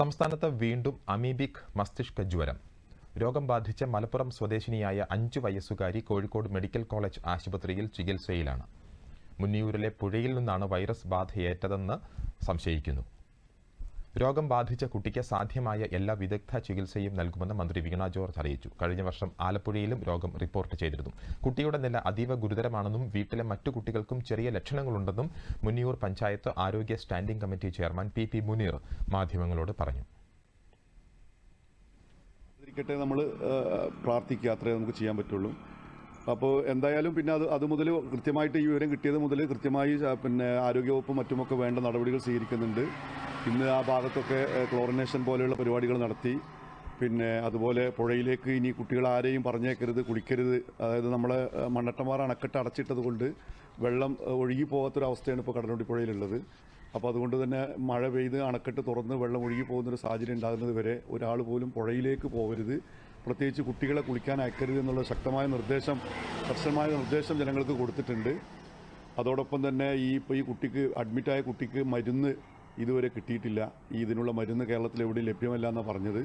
സംസ്ഥാനത്ത് വീണ്ടും അമീബിക് മസ്തിഷ്ക ജ്വരം. രോഗം ബാധിച്ച മലപ്പുറം സ്വദേശിനിയായ അഞ്ചു വയസ്സുകാരി കോഴിക്കോട് മെഡിക്കൽ കോളേജ് ആശുപത്രിയിൽ ചികിത്സയിലാണ്. മുന്നിയൂരിലെ പുഴയിൽ നിന്നാണ് വൈറസ് ബാധയേറ്റതെന്ന് സംശയിക്കുന്നു. രോഗം ബാധിച്ച കുട്ടിക്ക് സാധ്യമായ എല്ലാ വിദഗ്ധ ചികിത്സയും നൽകുമെന്ന് മന്ത്രി വീണ ജോർജ് അറിയിച്ചു. കഴിഞ്ഞ വർഷം ആലപ്പുഴയിലും രോഗം റിപ്പോർട്ട് ചെയ്തിരുന്നു. കുട്ടിയുടെ നില അതീവ ഗുരുതരമാണെന്നും വീട്ടിലെ മറ്റു കുട്ടികൾക്കും ചെറിയ ലക്ഷണങ്ങളുണ്ടെന്നും മുന്നിയൂർ പഞ്ചായത്ത് ആരോഗ്യ standing committee chairman P P Muneer മാധ്യമങ്ങളോട് പറഞ്ഞു. ഇരിക്കട്ടെ നമ്മൾ പ്രാർത്ഥിക്കുക. അത്രേ നമുക്ക് ചെയ്യാൻ പറ്റുള്ളൂ. അപ്പോൾ എന്തായാലും പിന്നെ അത് അത് മുതൽ കൃത്യമായിട്ട് ഈ വിവരം കിട്ടിയത് മുതൽ കൃത്യമായി പിന്നെ ആരോഗ്യവകുപ്പും മറ്റുമൊക്കെ വേണ്ട നടപടികൾ സ്വീകരിക്കുന്നുണ്ട്. ഇന്ന് ആ ഭാഗത്തൊക്കെ ക്ലോറിനേഷൻ പോലെയുള്ള പരിപാടികൾ നടത്തി. പിന്നെ അതുപോലെ പുഴയിലേക്ക് ഇനി കുട്ടികൾ ആരെയും പറഞ്ഞേക്കരുത് കുളിക്കരുത് അതായത് നമ്മൾ മണ്ണട്ടമാർ അണക്കെട്ട് അടച്ചിട്ടത് കൊണ്ട് വെള്ളം ഒഴുകി പോകാത്തൊരവസ്ഥയാണ് ഇപ്പോൾ കടലുണ്ടി പുഴയിലുള്ളത്. അപ്പോൾ അതുകൊണ്ട് തന്നെ മഴ പെയ്ത് അണക്കെട്ട് തുറന്ന് വെള്ളം ഒഴുകി പോകുന്നൊരു സാഹചര്യം ഉണ്ടാകുന്നത് വരെ ഒരാൾ പോലും പുഴയിലേക്ക് പോകരുത്. പ്രത്യേകിച്ച് കുട്ടികളെ കുളിക്കാൻ അയക്കരുത് എന്നുള്ള ശക്തമായ നിർദ്ദേശം കർശനമായ നിർദ്ദേശം ജനങ്ങൾക്ക് കൊടുത്തിട്ടുണ്ട്. അതോടൊപ്പം തന്നെ ഈ ഇപ്പോൾ ഈ കുട്ടിക്ക് അഡ്മിറ്റായ കുട്ടിക്ക് മരുന്ന് ഇതുവരെ കിട്ടിയിട്ടില്ല. ഇതിനുള്ള മരുന്ന് കേരളത്തിൽ എവിടെയും ലഭ്യമല്ല എന്നാണ് പറഞ്ഞത്.